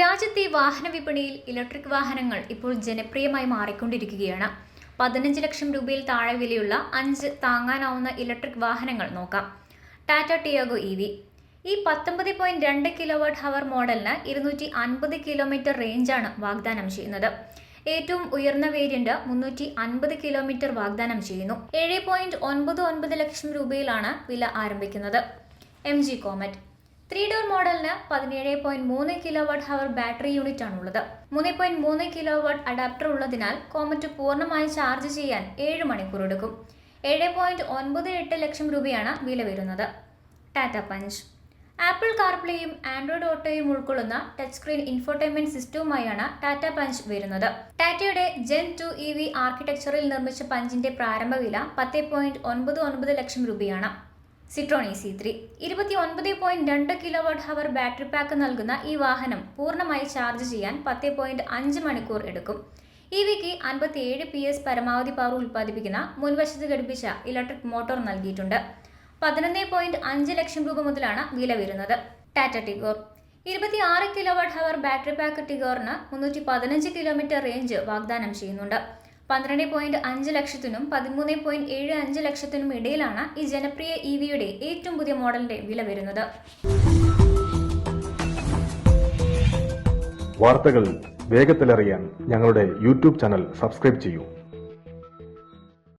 രാജ്യത്തെ വാഹന വിപണിയിൽ ഇലക്ട്രിക് വാഹനങ്ങൾ ഇപ്പോൾ ജനപ്രിയമായി മാറിക്കൊണ്ടിരിക്കുകയാണ്. പതിനഞ്ച് ലക്ഷം രൂപയിൽ താഴെ വിലയുള്ള അഞ്ച് താങ്ങാനാവുന്ന ഇലക്ട്രിക് വാഹനങ്ങൾ നോക്കാം. Tata Tiago E V. ഈ പത്തൊമ്പത് പോയിന്റ് രണ്ട് കിലോ വാട്ട് ഹവർ മോഡലിന് ഇരുന്നൂറ്റി അൻപത് കിലോമീറ്റർ റേഞ്ചാണ് വാഗ്ദാനം ചെയ്യുന്നത്. ഏറ്റവും ഉയർന്ന വേരിയന്റ് മുന്നൂറ്റി അൻപത് കിലോമീറ്റർ വാഗ്ദാനം ചെയ്യുന്നു. ഏഴ് പോയിന്റ് ഒൻപത് ഒൻപത് ലക്ഷം രൂപയിലാണ് വില ആരംഭിക്കുന്നത്. M G Comet. Three door മോഡലിന് പതിനേഴ് പോയിന്റ് മൂന്ന് kilo watt hour battery unit ആണുള്ളത്. മൂന്ന് പോയിന്റ് മൂന്ന് കിലോ വാട്ട് അഡാപ്റ്റർ ഉള്ളതിനാൽ കോമറ്റ് പൂർണമായി ചാർജ് ചെയ്യാൻ ഏഴ് മണിക്കൂർ എടുക്കും. ഏഴ് പോയിന്റ് ഒൻപത് എട്ട് ലക്ഷം രൂപയാണ് വില വരുന്നത്. ടാറ്റ പഞ്ച് ആപ്പിൾ കാർപ്ലേയും ആൻഡ്രോയിഡ് ഓട്ടോയും ഉൾക്കൊള്ളുന്ന ടച്ച് സ്ക്രീൻ ഇൻഫോർടൈൻമെന്റ് സിസ്റ്റവുമായാണ് ടാറ്റ പഞ്ച് വരുന്നത്. ടാറ്റയുടെ ജെൻ ടു ഇ വി ആർക്കിടെക്ചറിൽ നിർമ്മിച്ച പഞ്ചിന്റെ പ്രാരംഭ വില പത്ത് പോയിന്റ് ഒൻപത് ഒൻപത് ലക്ഷം രൂപയാണ്. സിട്രോൺ ഇ സി ത്രീ ഇരുപത്തി ഒൻപത് പോയിന്റ് രണ്ട് kilo watt hour battery pack നൽകുന്ന ഈ വാഹനം പൂർണമായി ചാർജ് ചെയ്യാൻ പത്ത് പോയിന്റ് അഞ്ച് മണിക്കൂർ എടുക്കും. ഇ വിക്ക് അൻപത്തിയേഴ് പി എസ് പരമാവധി പവർ ഉൽപ്പാദിപ്പിക്കുന്ന മുൻവശത്ത് ഘടിപ്പിച്ച ഇലക്ട്രിക് മോട്ടോർ നൽകിയിട്ടുണ്ട്. പതിനൊന്ന് പോയിന്റ് അഞ്ച് ലക്ഷം രൂപ മുതലാണ് വില വരുന്നത്. ടാറ്റ ടിഗോർ ഇരുപത്തി ആറ് kilo watt hour battery pack ടിഗോറിന് മുന്നൂറ്റി പതിനഞ്ച് കിലോമീറ്റർ റേഞ്ച് വാഗ്ദാനം ചെയ്യുന്നുണ്ട്. പന്ത്രണ്ട് പോയിന്റ് അഞ്ച് ലക്ഷത്തിനും പതിമൂന്ന് പോയിന്റ് ഏഴ് അഞ്ച് ലക്ഷത്തിനും ഇടയിലാണ് ഈ ജനപ്രിയ ഇ വിയുടെ ഏറ്റവും പുതിയ മോഡലിന്റെ വില വരുന്നത്. വാർത്തകൾ വേഗത്തിലറിയാൻ ഞങ്ങളുടെ യൂട്യൂബ് ചാനൽ സബ്സ്ക്രൈബ് ചെയ്യൂ.